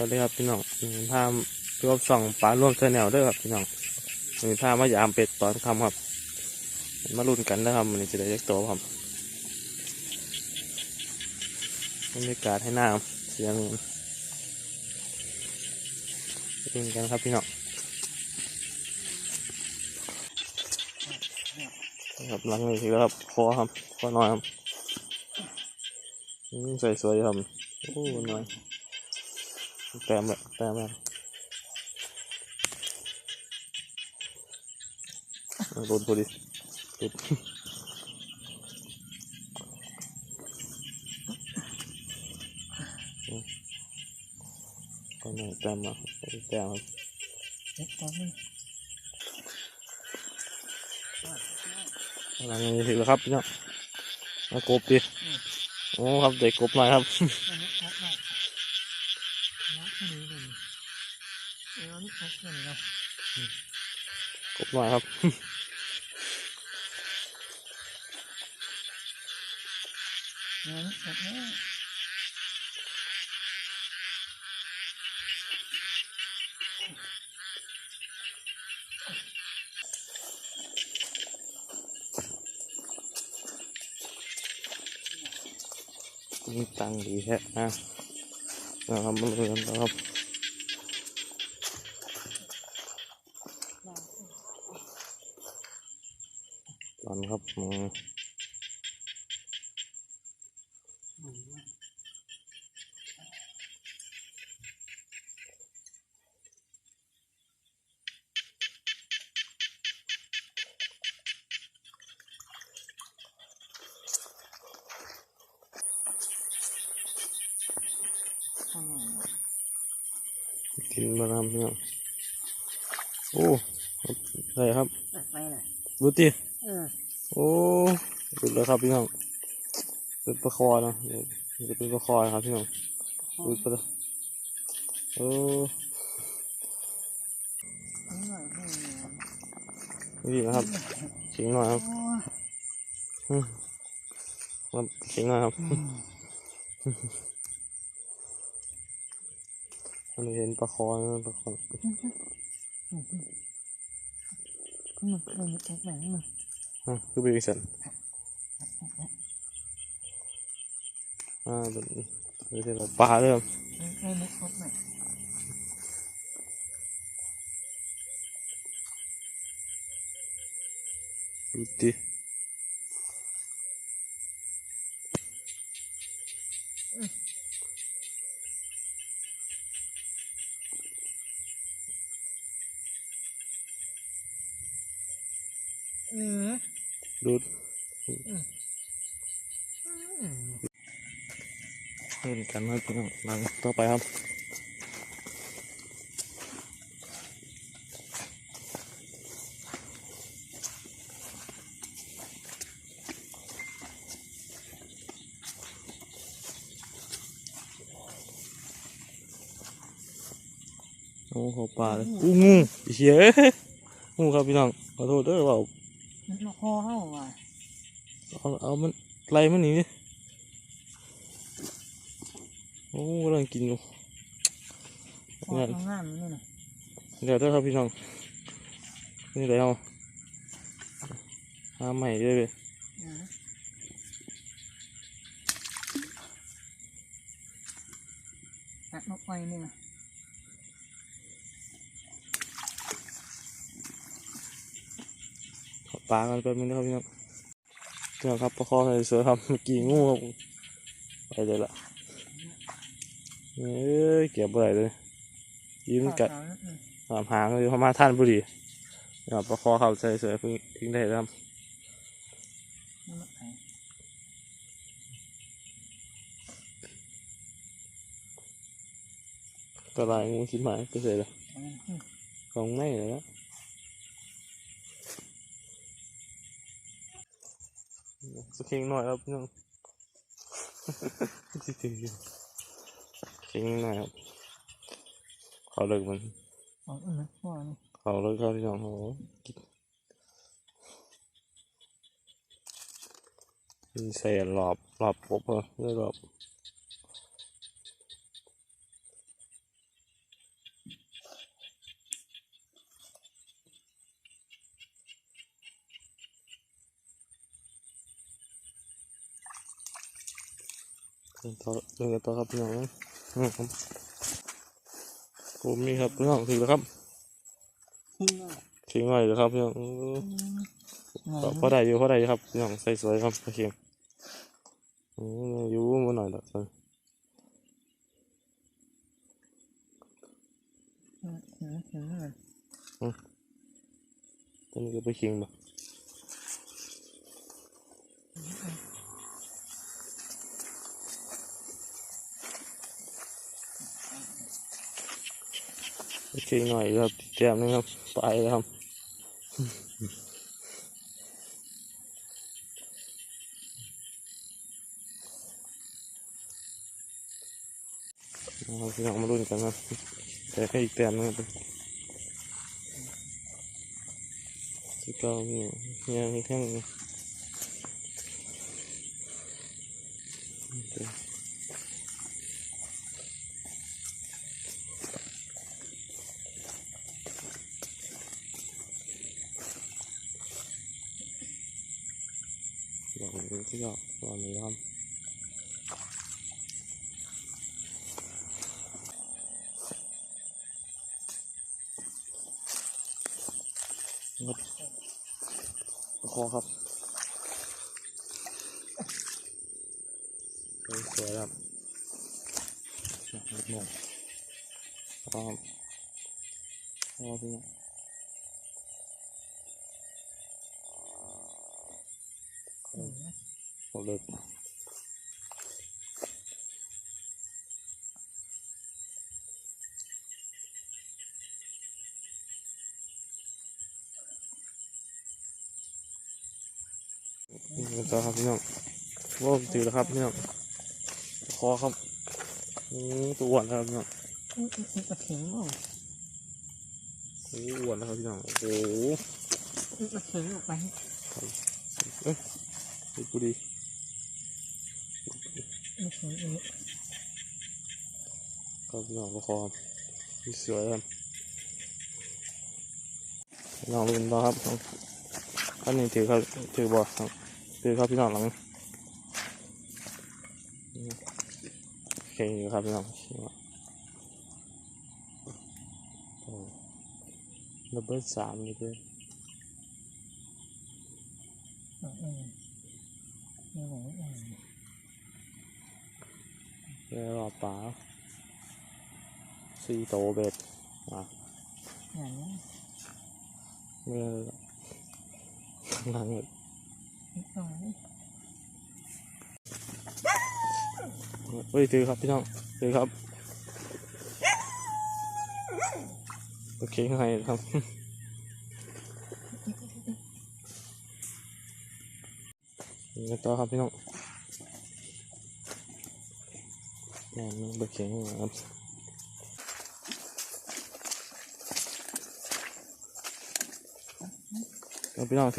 สวัสดีครับพี่น้องมีพารวมส่องปลาร่วมเทอแนวด้วยครับพี่น้องมีพามายามเป็ดตอนคำครับ มาลุ้นกันนะครับมันจะได้เล็กโตครับบรรยากาศให้หน้าเสียงลุ้นกันครับพี่น้องครับหลังนี้คือครับคอครับคอน้อยครับใส่สวยครับโอ้น้อย แต้มแบบแต้มแบบโดนพอดีติดก็ไม่แต้มมาแต้มครับเล็กอนนี้กำลังนี้ถึงแล้วครับพี่น้องมากบดิโอ้ครับเด็กกบหน่อยครับ อันนี้ชัดมากนักนี้เลยเออนี่ชัดเลยนะ กบหน่อยครับนี่ตังดีแท้นะนะครับมันเรียนแล้วครับ ตอนครับอืมกินมานำเนี่ยโอ้อะไรครับไป เลยดูดิเออโอ้ดูเลยครับพี่น้องเป็นประคอนะเดี๋ยวจะเป็นประคอครับพี่น้องดูไปเลยโอ้นี่หน่อยนี่นี่นะครับเข็งหน่อยครับครับเข็งหน่อยครับอันเห็นประคอนะประคอมันมันมันชัดแบบนี้มัน อะคือเป็นสันอ่าเป็นเป็นแบบปลาเริ่มไม่ไม่ครบเลยดูดิเออ ดูดอืมเล่นกันครับพี่น้องหลังต่อไปครับโอ้โหปลาเลยอู้งูเหี้ยเอ้ยงูครับพี่น้องขอโทษด้อว่า มันมาคอเข้าว่ะเอาเอามันไล่มันหนีดิโอ้กำลังกินอยู่คอทำงานมันนี่นะเดี๋ยวเด้อครับพี่น้องนี่เลยเอาหาใหม่เลยเลยเออตัดนกไปนี่นะ ขอ ปลากันแป๊บนึงนะครับพี่น้องเดี๋ยครับประคองให้สวยครับกี้งูครับไปเลยล่ะเอ้ยเก็บอะไรเลยยิ้มกัดขามหางเลยเขามาท่านบุรีเดี๋ยวประคองเขาใส่สวยพิ่งทิ้งได้ครับนี่มันไหนกระไรงูชิ้นหมายก็เสร็จแล้วของไม่เลยนะ สกิงหน่อยครับพี่น้องสกิงสกิงหน่อยครับเขาเลิกมันอ๋ออืมนะว่านี่เขาเลิกครับพี่น้องโอ้โหมีเศษหลอบหลอบปบเหรอเรื่อยหลอบ เดินต่อเดินกันต่อครับพี่น้องอืมครับผมนี่ครับพี่น้องถึงแล้วครับนี่ไงทิ้งไว้เลยครับพี่น้องอืมไงก็พอได้อยู่พอได้อยู่ครับพี่น้องใส่สวยครับโอเคอืมอยู่มาหน่อยละครับอืมอืมอืมตอนนี้ก็ไปเคียงบ่ โอเคหน่อยครับแก้มนึงครับ ไปแล้วครับเอาพี่น้องมาลุ้นกันครับแต่ให้อีกแต้มนะครับสิเก้านี่ยังมีแท่งอยู่โอเคด อกนี้ก็ดอกตอนนี้นะครับคอครับสวยสวยครับลูกโม่ครับพอพี่น้อง หมดเลยนี่ต่อครับพี่น้องว่าถือแล้วครับพี่น้องคอครับอืมตัวอ้วนครับพี่น้องอืมอืมอืมเทงออกโอ้อ้วนแล้วครับพี่น้องโอ้โหอืมเทงออกไปเอ้ยดูดี ครับพี่น้องก็คอครับนี่สวยครับน้องลุนต่อครับอันนี้ถือครับถือบ่ครับถือครับพี่น้องหลังโอเคอยู่ครับพี่น้องระเบิดสามเลยเด้ออืมอืมอื มอืมแล้วรอป่าสี่โตเบ็ดมาอย่างนี้เมื่อหลังเลยนิดหน่อยเฮ้ยถือครับพี่น้องถือครับ โอเคให้ครับนี่ต่อครับพี่น้องแม่นเบอร์เขียงครับเอาพี่น้อง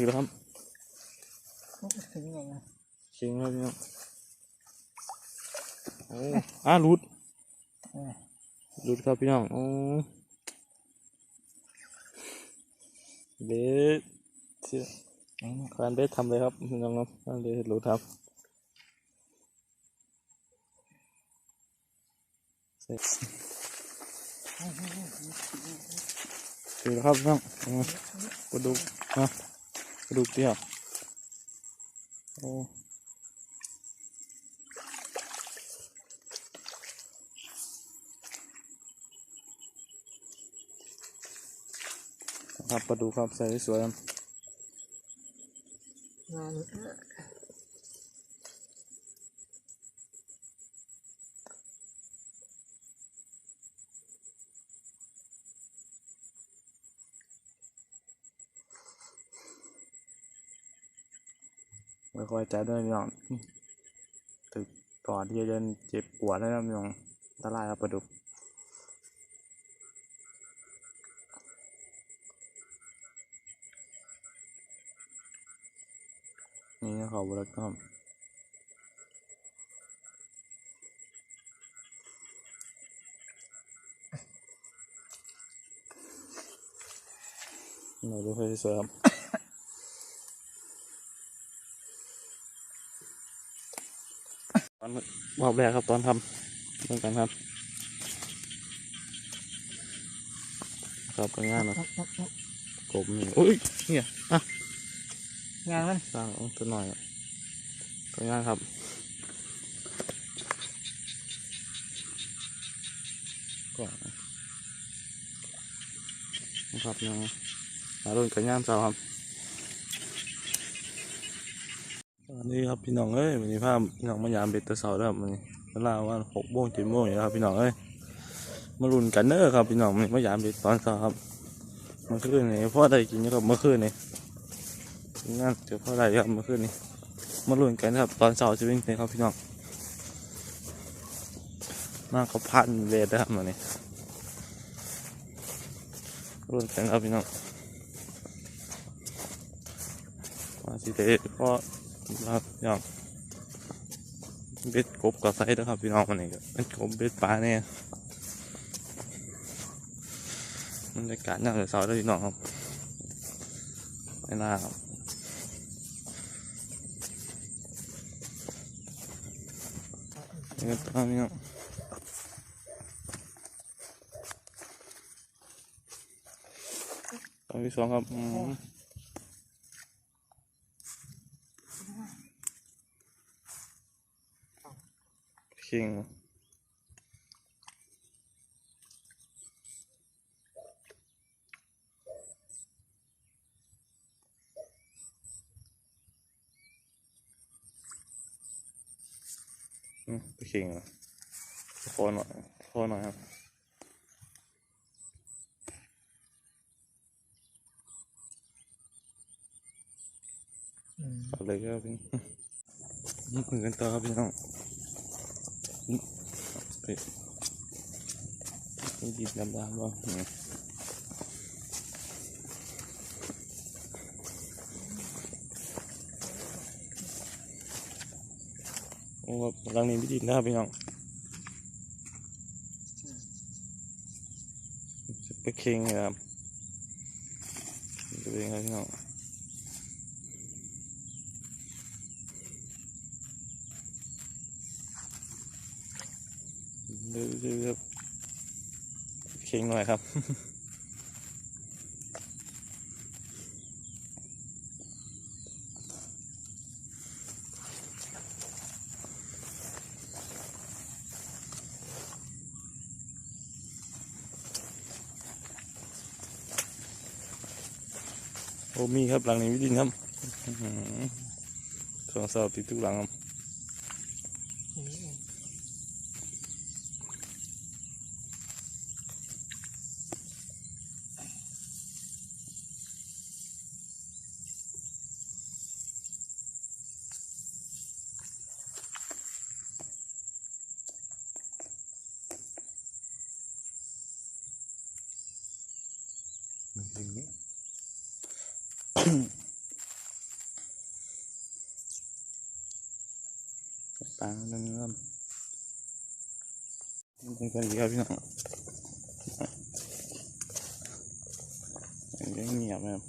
ถือแล้วครับเอาทิ้งออกมาเขียงแล้วพี่น้องโอ้อะรูดรูดครับพี่น้องโอ้เบสเชื่อไหนเนี่ยคานเบสทำเลยครับพี่น้องครับคานเบสรูดครับเสร็จ ถือแล้วครับน้องกระดูกนะกระดูกเดียวโอ้ครับปลาดูครับใส่สวยงาน ไม่ค่อยใจด้วยพี่น้องถึกก่อนที่จะเดินเจ็บปวดแล้วนะพี่น้องตรายครับปลาดุกนี่นะเขาบริกรรมไหนูดูให้สวยครับ รอบแรกครับตอนทำเรื่องการครับครับเป็นงานเนาะอ๊อกอ๊อกอ๊อกกบนี่อุ้ยเนี่ยอะงานมันสร้างเอาตัวหน่อยเป็นงานครับก่อนนะครับเนาะหารุ่นกันย่ามเจ้าครับอั นนี้ครับพี่น้องเอ้ยวันนี้ภาพพี่น้องมายามเบ็ดตะเสาแล้วครับวันนี้เวลาว่าหกโมงเจ็ดโมงอย่างนี้ครับพี่น้องเอ้ยมารุนกันเนอะครับพี่น้องวันมายามเบ็ดตอนเช้าครับเมื่อคืนนี้พ่อได้กินอยู่ครับเมื่อคืนนี้งานเจอพ่อได้ครับเมื่อคืนนี้มารุนกันครับตอนเช้าจะเป็นไงครับพี่น้องมาเขาพันเวทนะครับวันนี้รุ่นกันครับพี่น้องมาสิเตะพ่อ ครับพี่น้องเบ็ดกบกับไซด์นะครับพี่น้องวันนี้ก็เป็นกบเบ็ดปลาเนี่ยบรรยากาศน่าจะเศร้าด้วยพี่น้องครับไปหน้าครับนี่ก็ตามพี่น้องตอนที่สองครับ คิงอืมไปคิงเหรอขอหน่อยขอหน่อยครับอืมเอาเลยครับพี่นี่คุยกันต่อครับพี่น้องอืมไปไปดิบดำดำบ่อืมโอ้ครับหลังนี้ไม่ดินนะครับพี่น้องจะไปเค็งครับดูเองครับพี่น้อง ดือดเดือดเค็งหน่อยครับโอ้มีครับหลังนี้วิดินครับสองสาวติดทุกหลังครับ อันนี้เอง อย่างนี้ ตางนึงครับมันเป็นกันดีครับพี่น้องยังเงียบนะครับ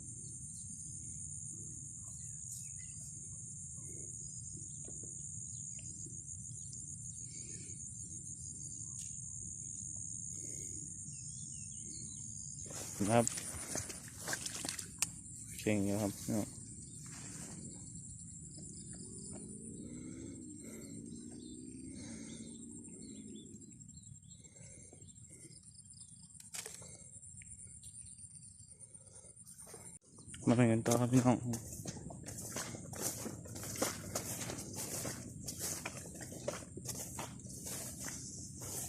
ครับ ก่งอยู่ครับมาเป็นกันต่อครับพี่น้อง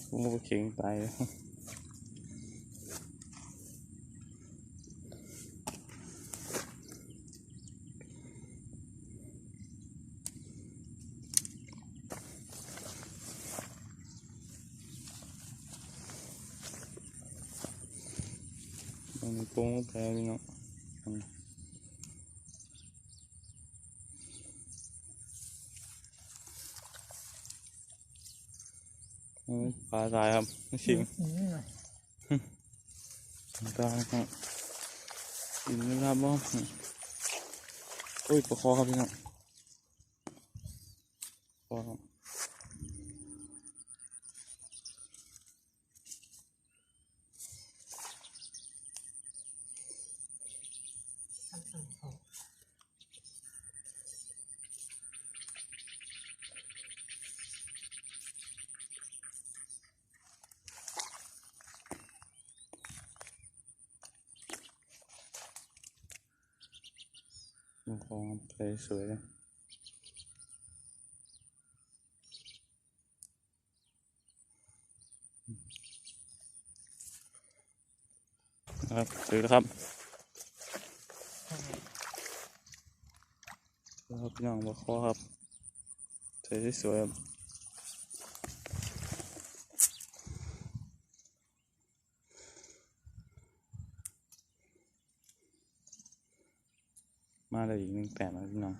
ผมก็เก่งตายแล้ว มันมีโป้งแพ้พี่น้องอืมอื มปลาตายครับไม่ชิงอืมหน่อยตายครับกินไม่รับบ่อืมโอ้ยปลาคอครับพี่น้องปลาครับ มันคงไปสวยเลยนะครับถือแล้วครับครับพี่น้องบอกคอครับใส่ที่สวยครับ เลยอีกหนึ่งแต้มนะพี่น้อง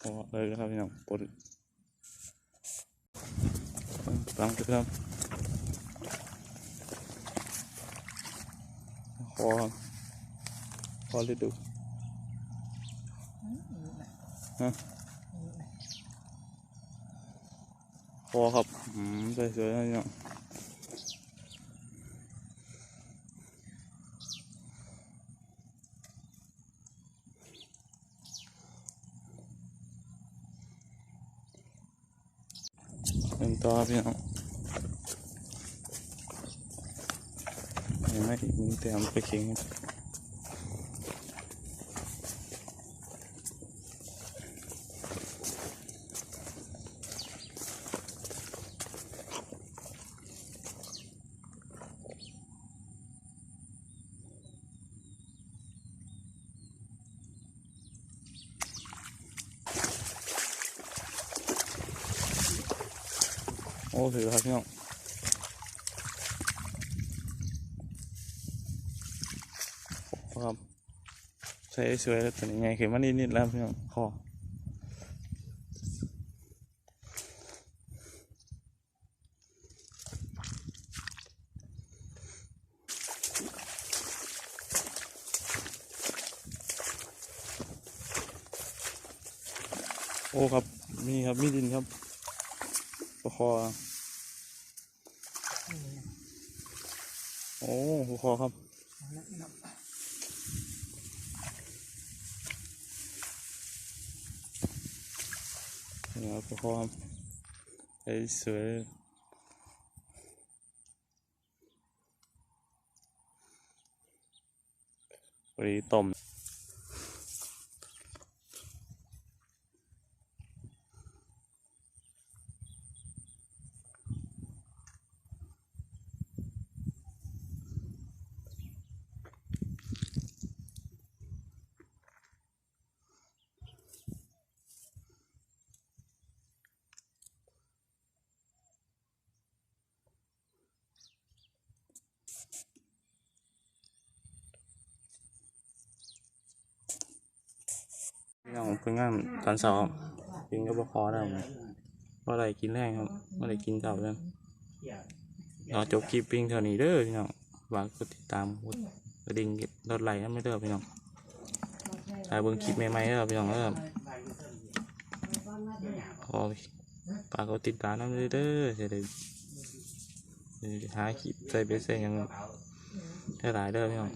พอเลยนะครับพี่น้องปนตามครับคอครับคอฤดูฮะคอครับอืมสวยๆนะพี่น้อง เป็นต่อพี่น้องเห็นไหมอีกมึงเตรียมไปเข่งโอ้ ถือครับพี่น้องครับใช้สวยแล้วตัวนี้ไงเข็มมันนิดๆแล้วพี่น้องคอโอ้ครับ มีครับ มีดินครับประคอ อ้หัวคอครับนี่ครับหัวคอครับไอ้สวยปรีต้ม พี่น้องเพิ่งงานตอนเช้ารับกินก็ประคอได้ครับว่าอะไรกินแรงครับว่าอะไรกินเช้าเลยเราจบคลิปปิ้งเท่านี้เด้อพี่น้องฝากกดติดตามกดกระดิ่งรถไหลกันไม่เด้อพี่น้องถ่ายเบิ่งคลิปใหม่ๆเด้อพี่น้องเด้อขอฝากกดติดตามน้ำเด้อจะได้หาคลิปใส่เบสเซ่ยังได้หลายเด้อพี่น้อง